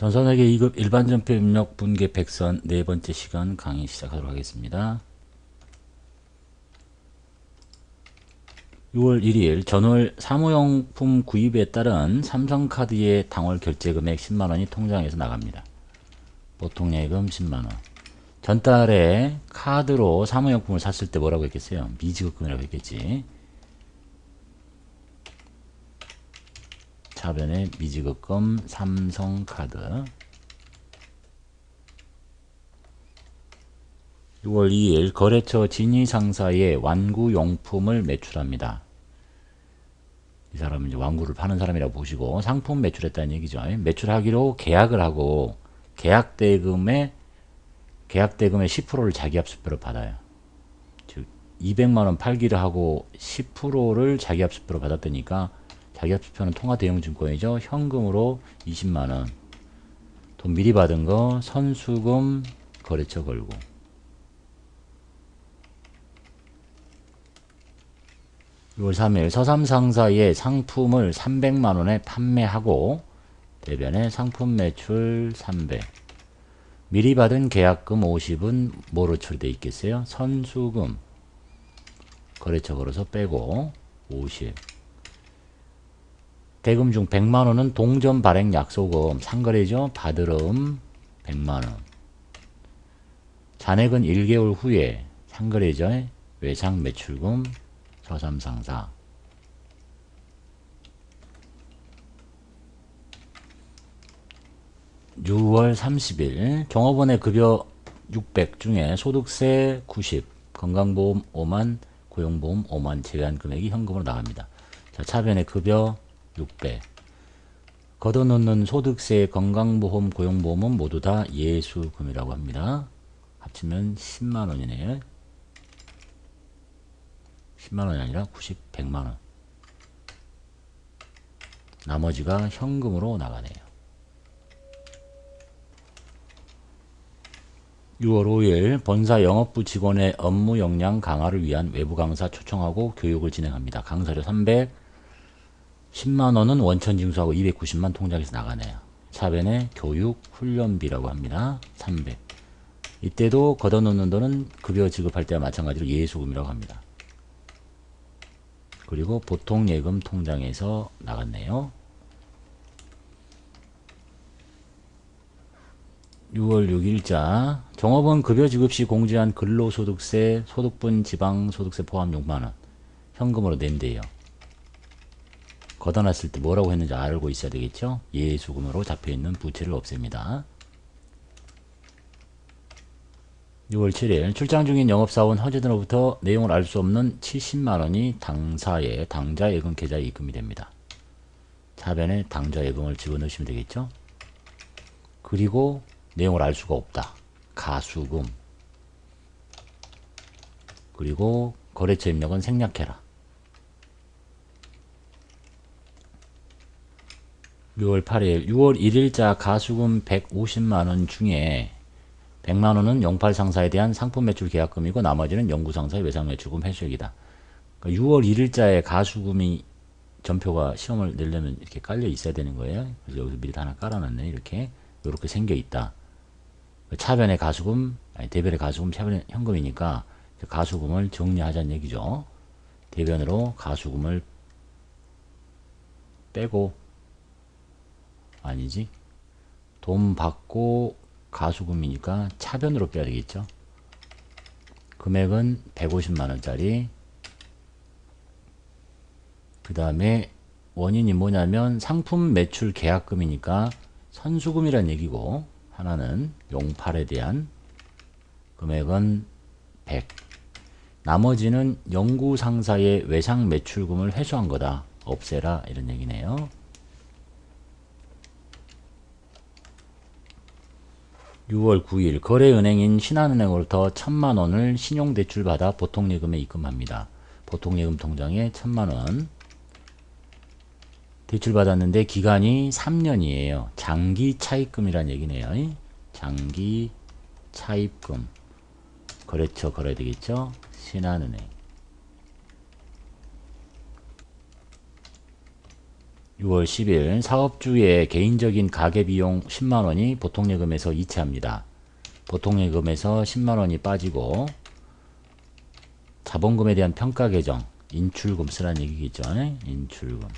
전선에게 2급 일반전표 입력 분계 백선 네 번째 시간 강의 시작하도록 하겠습니다. 6월 1일 전월 사무용품 구입에 따른 삼성카드의 당월 결제 금액 10만원이 통장에서 나갑니다. 보통 예금 10만원. 전달에 카드로 사무용품을 샀을 때 뭐라고 했겠어요? 미지급금이라고 했겠지. 차변에 미지급금 삼성카드 6월 2일 거래처 진위상사에 완구용품을 매출합니다. 이 사람은 이제 완구를 파는 사람이라고 보시고 상품 매출했다는 얘기죠. 매출하기로 계약을 하고 계약 대금의 계약 대금의 10%를 자기 합수표로 받아요. 즉 200만 원 팔기를 하고 10%를 자기 합수표로 받았다니까 자기 합수표는 통화 대형 증권이죠. 현금으로 20만 원. 돈 미리 받은 거 선수금 거래처 걸고 6월 3일 서삼상사의 상품을 300만원에 판매하고 대변에 상품 매출 300 미리 받은 계약금 50은 뭐로 처리되어 있겠어요? 선수금 거래처 걸어서 빼고 50 대금 중 100만원은 동전 발행 약소금 상거래죠? 받으름 100만원 잔액은 1개월 후에 상거래죠? 외상 매출금 서삼상사 6월 30일 종업원의 급여 600 중에 소득세 90, 건강보험 5만, 고용보험 5만 제외한 금액이 현금으로 나갑니다. 자, 차변의 급여 600. 걷어놓는 소득세, 건강보험, 고용보험은 모두 다 예수금이라고 합니다. 합치면 10만원이네요. 10만원이 아니라 90, 100만원. 나머지가 현금으로 나가네요. 6월 5일 본사 영업부 직원의 업무 역량 강화를 위한 외부 강사 초청하고 교육을 진행합니다. 강사료 300, 10만원은 원천 징수하고 290만 통장에서 나가네요. 차변에 교육 훈련비라고 합니다. 300. 이때도 걷어놓는 돈은 급여 지급할 때와 마찬가지로 예수금이라고 합니다. 그리고 보통 예금 통장에서 나갔네요. 6월 6일자 종업원 급여 지급 시 공제한 근로소득세, 소득분 지방소득세 포함 6만원 현금으로 낸대요. 걷어놨을 때 뭐라고 했는지 알고 있어야 되겠죠? 예수금으로 잡혀있는 부채를 없앱니다. 6월 7일 출장 중인 영업사원 허재든로부터 내용을 알 수 없는 70만원이 당사의 당자예금 계좌에 입금이 됩니다. 차변에 당자예금을 집어넣으시면 되겠죠? 그리고 내용을 알 수가 없다. 가수금 그리고 거래처 입력은 생략해라. 6월 8일 6월 1일자 가수금 150만원 중에 100만원은 영팔 상사에 대한 상품 매출 계약금이고 나머지는 연구상사의 외상 매출금 회수액이다. 그러니까 6월 1일자에 가수금이 전표가 시험을 내려면 이렇게 깔려 있어야 되는 거예요. 그래서 여기서 미리 하나 깔아놨네. 이렇게 이렇게 생겨 있다. 차변의 가수금, 아니 대변의 가수금, 차변의 현금이니까 가수금을 정리하자는 얘기죠. 대변으로 가수금을 빼고 아니지? 돈 받고 가수금이니까 차변으로 빼야 되겠죠. 금액은 150만원짜리. 그 다음에 원인이 뭐냐면 상품 매출 계약금이니까 선수금이란 얘기고 하나는 용팔에 대한 금액은 100 나머지는 연구상사의 외상 매출금을 회수한 거다. 없애라. 이런 얘기네요. 6월 9일 거래은행인 신한은행으로부터 천만 원을 신용대출 받아 보통예금에 입금합니다. 보통예금 통장에 천만 원 대출받았는데 기간이 3년이에요. 장기 차입금이란 얘기네요. 장기 차입금 거래처 걸어야 되겠죠? 신한은행 6월 10일 사업주의 개인적인 가계비용 10만원이 보통예금에서 이체합니다. 보통예금에서 10만원이 빠지고 자본금에 대한 평가 계정 인출금 쓰라는 얘기겠죠. 인출금